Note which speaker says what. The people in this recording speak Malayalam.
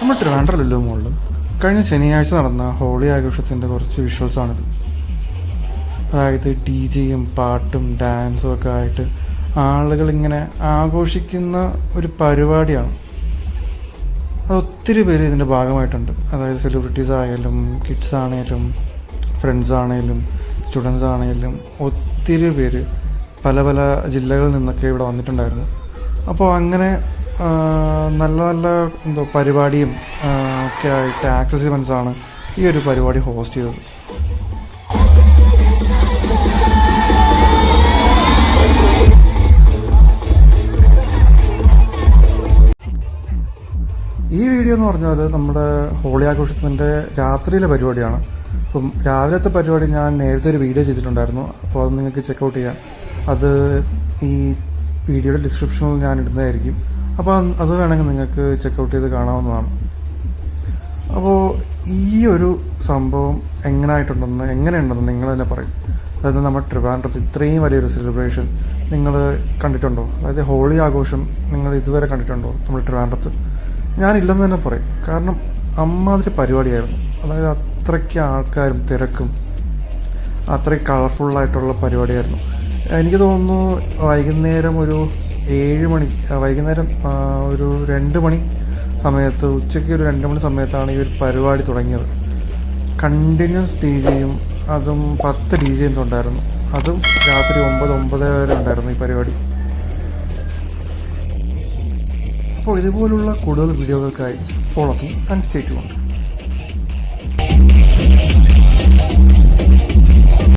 Speaker 1: നമ്മൾ ട്രിവാൻഡ്രല്ലോ മുകളിൽ കഴിഞ്ഞ ശനിയാഴ്ച നടന്ന ഹോളി ആഘോഷത്തിന്റെ കുറച്ച് വിഷ്വൽസാണിത് അതായത് ഡി ജെയും പാട്ടും ഡാൻസും ഒക്കെ ആയിട്ട് ആളുകൾ ഇങ്ങനെ ആഘോഷിക്കുന്ന ഒരു പരിപാടിയാണ്. അത് ഒത്തിരി പേര് ഇതിന്റെ ഭാഗമായിട്ടുണ്ട്. അതായത് സെലിബ്രിറ്റീസ് ആയാലും കിഡ്സ് ആണെങ്കിലും ഫ്രണ്ട്സ് ആണെങ്കിലും സ്റ്റുഡൻസ് ആണെങ്കിലും ഒത്തിരി പേര് പല പല ജില്ലകളിൽ നിന്നൊക്കെ ഇവിടെ വന്നിട്ടുണ്ടായിരുന്നു. അപ്പോൾ അങ്ങനെ നല്ല നല്ല എന്തോ പരിപാടിയും ഒക്കെ ആയിട്ട് ആക്സസ് ഇവൻസ് ആണ് ഈ ഒരു പരിപാടി ഹോസ്റ്റ് ചെയ്തത്. ഈ വീഡിയോ എന്ന് പറഞ്ഞാൽ നമ്മുടെ ഹോളി ആഘോഷത്തിന്റെ രാത്രിയിലെ പരിപാടിയാണ്. അപ്പം രാവിലത്തെ പരിപാടി ഞാൻ നേരത്തെ ഒരു വീഡിയോ ചെയ്തിട്ടുണ്ടായിരുന്നു. അപ്പോൾ അത് നിങ്ങൾക്ക് ചെക്കൗട്ട് ചെയ്യാം. അത് ഈ വീഡിയോയുടെ ഡിസ്ക്രിപ്ഷനിൽ ഞാൻ ഇടുന്നതായിരിക്കും. അപ്പോൾ അത് വേണമെങ്കിൽ നിങ്ങൾക്ക് ചെക്കൗട്ട് ചെയ്ത് കാണാവുന്നതാണ്. അപ്പോൾ ഈ ഒരു സംഭവം എങ്ങനെയായിട്ടുണ്ടെന്ന് എങ്ങനെയുണ്ടെന്ന് നിങ്ങൾ തന്നെ പറയും. അതായത് നമ്മുടെ ട്രിവാൻഡ്രത്ത് ഇത്രയും വലിയൊരു സെലിബ്രേഷൻ നിങ്ങൾ കണ്ടിട്ടുണ്ടോ? അതായത് ഹോളി ആഘോഷം നിങ്ങൾ ഇതുവരെ കണ്ടിട്ടുണ്ടോ നമ്മൾ ട്രിവാൻഡ്രത്ത്? ഞാനില്ലെന്ന് തന്നെ പറയും. കാരണം അമ്മാതിരി പരിപാടിയായിരുന്നു. അതായത് അത്രയ്ക്ക് ആൾക്കാരും തിരക്കും അത്രയും കളർഫുള്ളായിട്ടുള്ള പരിപാടിയായിരുന്നു. എനിക്ക് തോന്നുന്നു വൈകുന്നേരം ഒരു ഏഴ് മണി വൈകുന്നേരം ഒരു രണ്ട് മണി സമയത്ത് ഉച്ചയ്ക്ക് ഒരു രണ്ട് മണി സമയത്താണ് ഈ ഒരു പരിപാടി തുടങ്ങിയത്. കണ്ടിന്യൂസ് ഡി ജെയും അതും പത്ത് ഡി ജെയും ഉണ്ടായിരുന്നു അതും രാത്രി ഒമ്പത് ഒമ്പത് വരെ ഉണ്ടായിരുന്നു ഈ പരിപാടി. അപ്പോൾ ഇതുപോലുള്ള കൂടുതൽ വീഡിയോകൾക്കായി ഫോളോ മീ ആൻഡ് സ്റ്റേ